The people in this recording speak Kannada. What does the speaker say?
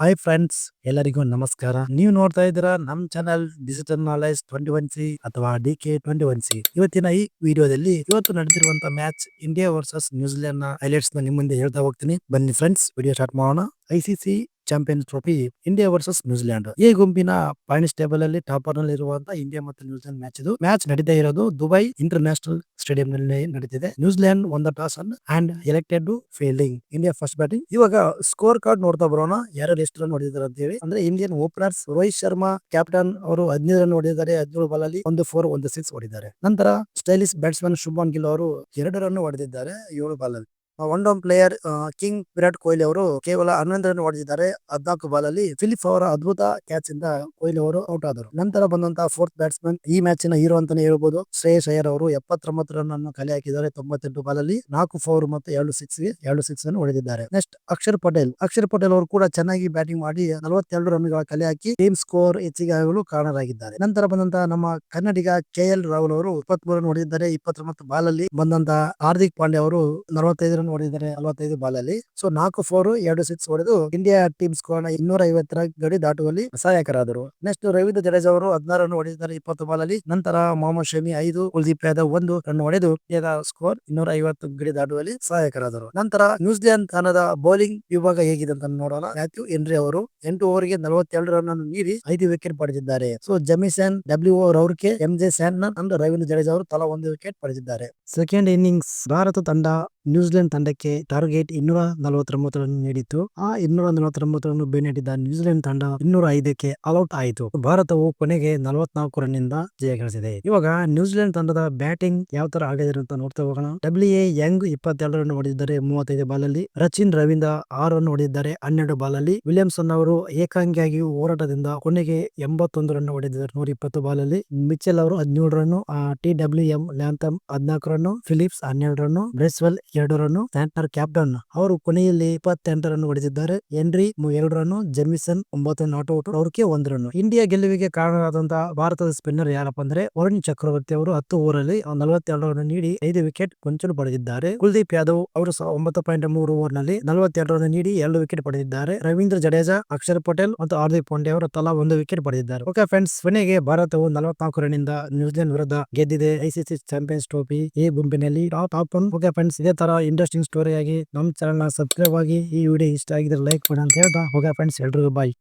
ಹಾಯ್ ಫ್ರೆಂಡ್ಸ್ ಎಲ್ಲರಿಗೂ ನಮಸ್ಕಾರ. ನೀವು ನೋಡ್ತಾ ಇದ್ದೀರಾ ನಮ್ channel digital knowledge twenty one C ಅಥವಾ D K twenty one C ಇವತ್ತಿನ ಈ ವಿಡಿಯೋದಲ್ಲಿ ಇವತ್ತು ನಡೆದಿರುವಂತ ಮ್ಯಾಚ್ ಇಂಡಿಯಾ ವರ್ಸಸ್ ನ್ಯೂಜಿಲೆಂಡ್ನ ಹೈಲೈಟ್ಸ್ನ ನಿಮ್ಮ ಮುಂದೆ ಹೇಳ್ತಾ ಹೋಗ್ತೀನಿ. ಬನ್ನಿ ಫ್ರೆಂಡ್ಸ್ ವಿಡಿಯೋ ಸ್ಟಾರ್ಟ್ ಮಾಡೋಣ. ICC champions trophy India versus New Zealand ಈ ಗುಂಪಿನ ಪಾಯಿಂಟ್ಸ್ ಟೇಬಲ್ ಅಲ್ಲಿ ಟಾಪರ್ನಲ್ಲಿ ಇರುವಂತಹ ಇಂಡಿಯಾ ಮತ್ತು ನ್ಯೂಜಿಲೆಂಡ್ ಮ್ಯಾಚ್ ಇದು. ಮ್ಯಾಚ್ ನಡೀತಾ ಇರೋದು ದುಬೈ ಇಂಟರ್ ನ್ಯಾಷನಲ್ ಸ್ಟೇಡಿಯಂ ನಲ್ಲಿ ನಡೀತಿದೆ. ನ್ಯೂಜಿಲೆಂಡ್ ಒಂದ toss won and elected fielding India first batting ಇವಾಗ ಸ್ಕೋರ್ ಕಾರ್ಡ್ ನೋಡ್ತಾ ಬರೋಣ. ಯಾರು ಎಷ್ಟು ರನ್ ಹೊಡೆದಿದ್ದಾರೆ ಅಂತ ಹೇಳಿ. ಅಂದ್ರೆ Indian openers Rohit Sharma captain ಅವರು ಹದಿನೈದು ರನ್ ಹೊಡೆದಿದ್ದಾರೆ. ಹದಿನೇಳು ಬಾಲ್ ಅಲ್ಲಿ ಒಂದು ಫೋರ್ ಒಂದು ಸಿಕ್ಸ್ ಹೊಡಿದ್ದಾರೆ ನಂತರ ಸ್ಟೈಲಿಶ್ ಬ್ಯಾಟ್ಸ್ಮನ್ ಶುಭನ್ ಗಿಲ್ ಅವರು ಎರಡು ರನ್ ಹೊಡೆದಿದ್ದಾರೆ ಏಳು ಬಾಲ್ ಅಲ್ಲಿ. One down player king Virat Kohli ಅವರು ಕೇವಲ ಹನ್ನೊಂದು ರನ್ ಹೊಡೆದಿದ್ದಾರೆ. ಹದ್ನಾಲ್ಕು ಬಾಲ್ ಅಲ್ಲಿ ಫಿಲಿಪ್ ಅವರ ಅದ್ಭುತ ಕ್ಯಾಚ್ ಇಂದ ಕೊಹ್ಲಿ ಅವರು ಔಟ್ ಆದರು. ನಂತರ ಬಂದಂತಹ ಫೋರ್ತ್ ಬ್ಯಾಟ್ಸ್ಮನ್ ಈ ಮ್ಯಾಚಿನ ಹೀರೋ ಅಂತಾನೆ ಹೇಳ್ಬೋದು. ಶ್ರೇಯಸ್ ಅಯ್ಯರ್ ಅವರು ಎಪ್ಪತ್ತೊಂಬತ್ತು ರನ್ ಅನ್ನು ಕಲೆ ಹಾಕಿದ್ದಾರೆ ತೊಂಬತ್ತೆಂಟು ಬಾಲ್ ಅಲ್ಲಿ ನಾಲ್ಕು ಫೋರ್ ಮತ್ತು ಎರಡು ಸಿಕ್ಸ್ಗೆ ಎರಡು ಸಿಕ್ಸ್ ಅನ್ನು ಹೊಡೆದಿದ್ದಾರೆ. ನೆಕ್ಸ್ಟ್ ಅಕ್ಷರ್ ಪಟೇಲ್. ಅಕ್ಷರ್ ಪಟೇಲ್ ಅವರು ಕೂಡ ಚೆನ್ನಾಗಿ ಬ್ಯಾಟಿಂಗ್ ಮಾಡಿ ನಲವತ್ತೆರಡು ರನ್ಗಳ ಕಲೆ ಹಾಕಿ ಟೀಮ್ ಸ್ಕೋರ್ ಹೆಚ್ಚಿಗೆ ಆಗಲು ಕಾರಣರಾಗಿದ್ದಾರೆ. ನಂತರ ಬಂದಂತಹ ನಮ್ಮ ಕನ್ನಡಿಗ ಕೆ ಎಲ್ ರಾಹುಲ್ ಅವರು ಇಪ್ಪತ್ಮೂರು ರನ್ ಹೊಡೆದಿದ್ದಾರೆ. ಇಪ್ಪತ್ತೊಂಬತ್ತು ಬಾಲ್ ಅಲ್ಲಿ ಬಂದಂತಹ ಹಾರ್ದಿಕ್ ಪಾಂಡೆ ಅವರು ನಲವತ್ತೈದು ರನ್ ಹೊಡೆದಿದ್ದಾರೆ ನಲವತ್ತೈದು ಬಾಲ್ ಅಲ್ಲಿ. ಸೊ ನಾಲ್ಕು ಫೋರ್ ಎರಡು ಸಿಕ್ಸ್ ಹೊಡೆದು ಇಂಡಿಯಾ ಟೀಮ್ ಸ್ಕೋರ್ನ ಇನ್ನೂರ ಐವತ್ತರ ಗಡಿ ದಾಟುವಲ್ಲಿ ಸಹಾಯಕರಾದರು ನೆಕ್ಸ್ಟ್ ರವೀಂದ್ರ ಜಡೇಜಾ ಅವರು ಹದಿನಾರು ರನ್ ಹೊಡೆದಿದ್ದಾರೆ ಇಪ್ಪತ್ತು ಬಾಲ್ ಅಲ್ಲಿ. ನಂತರ ಮೊಹಮ್ಮದ್ ಶಮಿ ಐದು, ಕುಲ್ದೀಪ್ ಯಾದವ್ ಒಂದು ರನ್ ಹೊಡೆದು ಇಂಡಿಯಾದ ಸ್ಕೋರ್ ಇನ್ನೂರ ಐವತ್ತು ಗಡಿ ದಾಟುವಲ್ಲಿ ಸಹಾಯಕರಾದರು. ನಂತರ ನ್ಯೂಜಿಲೆಂಡ್ ತಂಡದ ಬೌಲಿಂಗ್ ವಿಭಾಗ ಹೇಗಿದೆ ಅಂತ ನೋಡೋಣ. ಮ್ಯಾಥ್ಯೂ ಹೆನ್ರಿ ಅವರು ಎಂಟು ಓವರ್ಗೆ ನಲವತ್ತೆರಡು ರನ್ ಅನ್ನು ನೀಡಿ ಐದು ವಿಕೆಟ್ ಪಡೆದಿದ್ದಾರೆ. So Jamieson W Rourke M J San and Ravindra Jadeja ಅವರು ತಲಾ ಒಂದು ವಿಕೆಟ್ ಪಡೆದಿದ್ದಾರೆ. ಸೆಕೆಂಡ್ ಇನ್ನಿಂಗ್ಸ್ ಭಾರತ ತಂಡ ನ್ಯೂಜಿಲೆಂಡ್ ತಂಡಕ್ಕೆ ಟಾರ್ಗೆಟ್ ಇನ್ನೂರ ನಲವತ್ತೊಂಬತ್ತು ರನ್ ನೀಡಿತ್ತು. ಆ ಇನ್ನೂರ ನಲವತ್ತೊಂಬತ್ತು ರನ್ ಬೆನ್ನಟ್ಟಿದ್ದ ನ್ಯೂಜಿಲೆಂಡ್ ತಂಡ ಇನ್ನೂರ ಐದಕ್ಕೆ ಆಲ್ಔಟ್ ಆಯಿತು. ಭಾರತವು ಕೊನೆಗೆ ನಲವತ್ನಾಲ್ಕು ರನ್ ಜಯ ಗಳಿಸಿದೆ. ಇವಾಗ ನ್ಯೂಜಿಲೆಂಡ್ ತಂಡದ ಬ್ಯಾಟಿಂಗ್ ಯಾವ ತರ ಆಗಿದೆ ಅಂತ ನೋಡ್ತಾ ಹೋಗೋಣ. ಡಬ್ಲ್ಯೂ ಎ ಯಂಗ್ ಇಪ್ಪತ್ತೆರಡು ರನ್ ಹೊಡೆದಿದ್ದಾರೆ ಮೂವತ್ತೈದು ಬಾಲ್ ಅಲ್ಲಿ ರಚಿನ್ ರವೀಂದ್ರ ಆರು ರನ್ ಹೊಡೆದಿದ್ದಾರೆ ಹನ್ನೆರಡು ಬಾಲ್ ಅಲ್ಲಿ ವಿಲಿಯಮ್ಸನ್ ಅವರು ಏಕಾಂಗಿಯಾಗಿ ಹೋರಾಟದಿಂದ ಕೊನೆಗೆ ಎಂಬತ್ತೊಂದು ರನ್ ಹೊಡೆದಿದ್ದಾರೆ ನೂರ ಇಪ್ಪತ್ತು ಬಾಲ್ ಅಲ್ಲಿ ಮಿಚೆಲ್ ಅವರು ಹದಿನೇಳು run T W M Latham ಹದಿನಾಲ್ಕು ರನ್ ಫಿಲಿಪ್ಸ್ ಹನ್ನೆರಡು ರನ್ ಬ್ರೆಸ್ವೆಲ್ ಎರಡು ರನ್ ಸ್ಯಾಂಟರ್ ಕ್ಯಾಪ್ಟನ್. ಅವರು ಕೊನೆಯಲ್ಲಿ ಇಪ್ಪತ್ತೆಂಟು ರನ್ ಹೊಡೆದಿದ್ದಾರೆ. ಎನ್ರಿ ಎರಡು ರನ್ ಜೆಮಿಸನ್ ಒಂಬತ್ತು ನಾಟ್ ಔಟ್ ಅವ್ರಿಗೆ ಒಂದು ರನ್ ಇಂಡಿಯಾ ಗೆಲುವಿಗೆ ಕಾರಣರಾದಂತಹ ಭಾರತದ ಸ್ಪಿನ್ನರ್ ಯಾರಪ್ಪ ಅಂದ್ರೆ ವರುಣ್ ಚಕ್ರವರ್ತಿ ಅವರು ಹತ್ತು ಓವರಲ್ಲಿ ನಲವತ್ತೆರಡು ರನ್ ನೀಡಿ ಐದು ವಿಕೆಟ್ ಕೊಂಚಲು ಪಡೆದಿದ್ದಾರೆ. ಕುಲ್ದೀಪ್ ಯಾದವ್ ಅವರು ಒಂಬತ್ತು ಪಾಯಿಂಟ್ ಮೂರು ಓವರ್ನಲ್ಲಿ ನಲವತ್ತೆರಡು ರನ್ ನೀಡಿ ಎರಡು ವಿಕೆಟ್ ಪಡೆದಿದ್ದಾರೆ. ರವೀಂದ್ರ ಜಡೇಜಾ, ಅಕ್ಷರ್ ಪಟೇಲ್ ಮತ್ತು ಹಾರ್ದಿಕ್ ಪಾಂಡೆ ಅವರು ತಲಾ ಒಂದು ವಿಕೆಟ್ ಪಡೆದಿದ್ದಾರೆ. ಓಕೆ ಫ್ರೆಂಡ್ಸ್, ಕೊನೆಗೆ ಭಾರತವು ನಲವತ್ನಾಲ್ಕು ರನ್ ಇಂದ ನ್ಯೂಜಿಲೆಂಡ್ ವಿರುದ್ಧ ಗೆದ್ದಿದೆ. ಐಸಿಸಿ ಚಾಂಪಿಯನ್ಸ್ ಟ್ರೋಫಿ ಈ ಗುಂಪಿನಲ್ಲಿ top of one. Okay friends, ಇದೇ ಇಂಟ್ರೆಸ್ಟಿಂಗ್ ಸ್ಟೋರಿ ಆಗಿ ನಮ್ಮ ಚಾನಲ್ನ ಸಬ್ಸ್ಕ್ರೈಬ್ ಆಗಿ ಈ ವಿಡಿಯೋ ಇಷ್ಟ ಆಗಿದ್ರೆ ಲೈಕ್ ಮಾಡಿ ಅಂತ ಹೇಳ್ತಾ ಹೋಗ ಫ್ರೆಂಡ್ಸ್ ಎಲ್ರಿಗೂ ಬಾಯ್